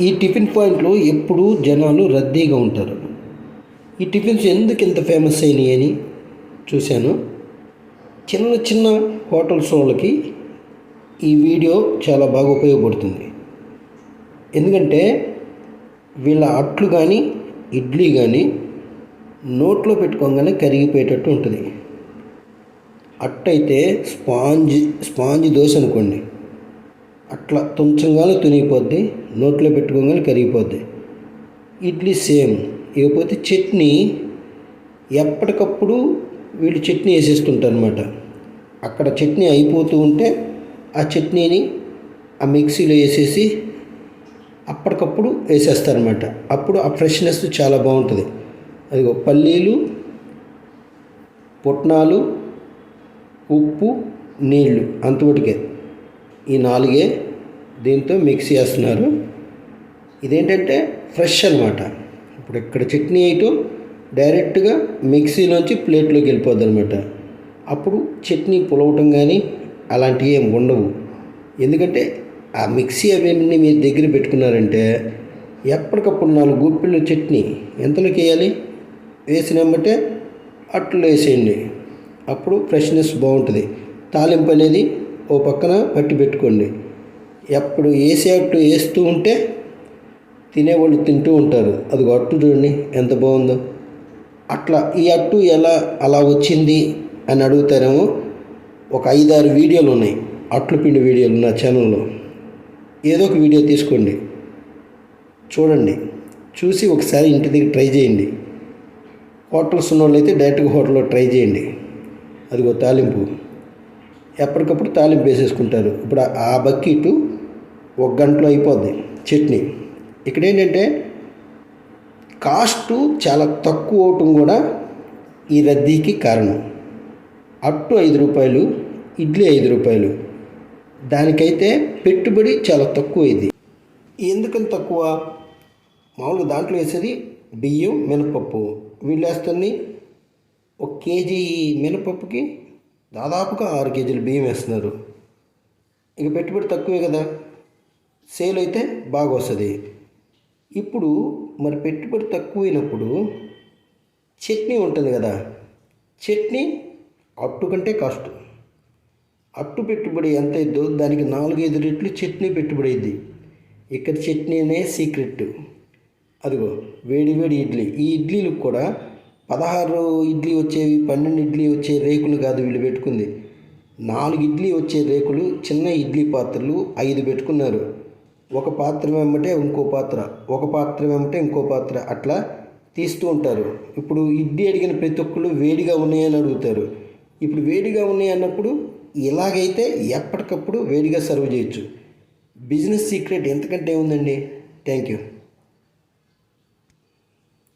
ఈ టిఫిన్ పాయింట్లో ఎప్పుడూ జనాలు రద్దీగా ఉంటారు. ఈ టిఫిన్స్ ఎందుకు ఇంత ఫేమస్ అయినాయి అని చూశాను. చిన్న చిన్న హోటల్స్ వాళ్ళకి ఈ వీడియో చాలా బాగా ఉపయోగపడుతుంది. ఎందుకంటే వీళ్ళ అట్లు కానీ ఇడ్లీ కానీ నోట్లో పెట్టుకోగానే కరిగిపోయేటట్టు ఉంటుంది. అట్టయితే స్పాంజ్ స్పాంజ్ దోశ అనుకోండి. అట్లా తుంచంగానే తునిగిపోద్ది. నోట్లో పెట్టుకోగానే కరిగిపోద్ది. ఇడ్లీ సేమ్ ఇకపోతే చట్నీ ఎప్పటికప్పుడు వీళ్ళు చట్నీ వేసేస్తుంటారు అనమాట అక్కడ చట్నీ అయిపోతూ ఉంటే ఆ చట్నీని ఆ మిక్సీలో వేసేసి అప్పటికప్పుడు వేసేస్తారనమాట అప్పుడు ఆ ఫ్రెష్నెస్ చాలా బాగుంటుంది. అదిగో పల్లీలు పుట్నాలు ఉప్పు నీళ్ళు అంతవరకే ఈ నాలుగే దీంతో మిక్స్ చేస్తున్నారు. ఇదేంటంటే ఫ్రెష్ అనమాట ఇప్పుడు ఇక్కడ చట్నీ వేయటం డైరెక్ట్గా మిక్సీలోంచి ప్లేట్లోకి వెళ్ళిపోద్ది అనమాట అప్పుడు చట్నీ పులవటం కానీ అలాంటివి ఏం ఉండవు. ఎందుకంటే ఆ మిక్సీ అవన్నీ మీరు దగ్గర పెట్టుకున్నారంటే ఎప్పటికప్పుడు నాలుగు గుప్పిళ్ళు చట్నీ ఎంతలోకి వేయాలి? వేసినామంటే అట్లు వేసేయండి. అప్పుడు ఫ్రెష్నెస్ బాగుంటుంది. తాలింపు అనేది ఓ పక్కన పట్టి పెట్టుకోండి. ఎప్పుడు వేసే అట్టు వేస్తూ ఉంటే తినేవాళ్ళు తింటూ ఉంటారు. అది అట్టు చూడండి ఎంత బాగుందో. అట్లా ఈ అట్టు ఎలా అలా వచ్చింది అని అడుగుతారేమో ఒక ఐదారు వీడియోలు ఉన్నాయి. అట్లు పిండి వీడియోలు నా ఛానల్లో. ఏదో ఒక వీడియో తీసుకోండి. చూడండి. చూసి ఒకసారి ఇంటి దగ్గర ట్రై చేయండి. హోటల్స్ ఉన్న వాళ్ళైతే డైరెక్ట్గా హోటల్లో ట్రై చేయండి. అదిగో తాలింపు. ఎప్పటికప్పుడు తాలింపు వేసేసుకుంటారు. ఇప్పుడు ఆ బకెట్ ఒక గంటలో అయిపోద్ది. చట్నీ. ఇక్కడ ఏంటంటే కాస్ట్ చాలా తక్కువ అవటం కూడా ఈ రద్దీకి కారణం. అట్టు ఐదు రూపాయలు ఇడ్లీ ఐదు రూపాయలు. దానికైతే పెట్టుబడి చాలా తక్కువ ఇది. ఎందుకని తక్కువ? మామూలుగా దాంట్లో వేసేది బియ్యం మినపప్పు. వీళ్ళు వేస్తుంది ఒక కేజీ మినపప్పుకి దాదాపుగా ఆరు కేజీలు బియ్యం వేస్తున్నారు. ఇక పెట్టుబడి తక్కువే కదా? సేల్ అయితే బాగా వస్తుంది. ఇప్పుడు మరి పెట్టుబడి తక్కువైనప్పుడు చట్నీ ఉంటుంది కదా చట్నీ అట్టు కంటే కాస్ట్. అట్టు పెట్టుబడి ఎంత అయిద్దో దానికి నాలుగైదు రెట్లు చట్నీ పెట్టుబడి అయింది ఇక్కడ చట్నీనే సీక్రెట్. అదిగో వేడి వేడి ఇడ్లీ. ఈ ఇడ్లీలకు కూడా పదహారు ఇడ్లీ వచ్చేవి పన్నెండు ఇడ్లీ వచ్చే రేకులు కాదు వీళ్ళు పెట్టుకుంది. నాలుగు ఇడ్లీ వచ్చే రేకులు చిన్న ఇడ్లీ పాత్రలు ఐదు పెట్టుకున్నారు. ఒక పాత్ర వెంబటే ఇంకో పాత్ర ఒక పాత్ర వెంబటే ఇంకో పాత్ర అట్లా తీస్తూ ఉంటారు. ఇప్పుడు ఇడ్లీ అడిగిన ప్రతి ఒక్కళ్ళు వేడిగా ఉన్నాయని అడుగుతారు. ఇప్పుడు వేడిగా ఉన్నాయి అన్నప్పుడు ఇలాగైతే ఎప్పటికప్పుడు వేడిగా సర్వ్ చేయొచ్చు. బిజినెస్ సీక్రెట్ ఎంతకంటే ఉందండి? Thank you.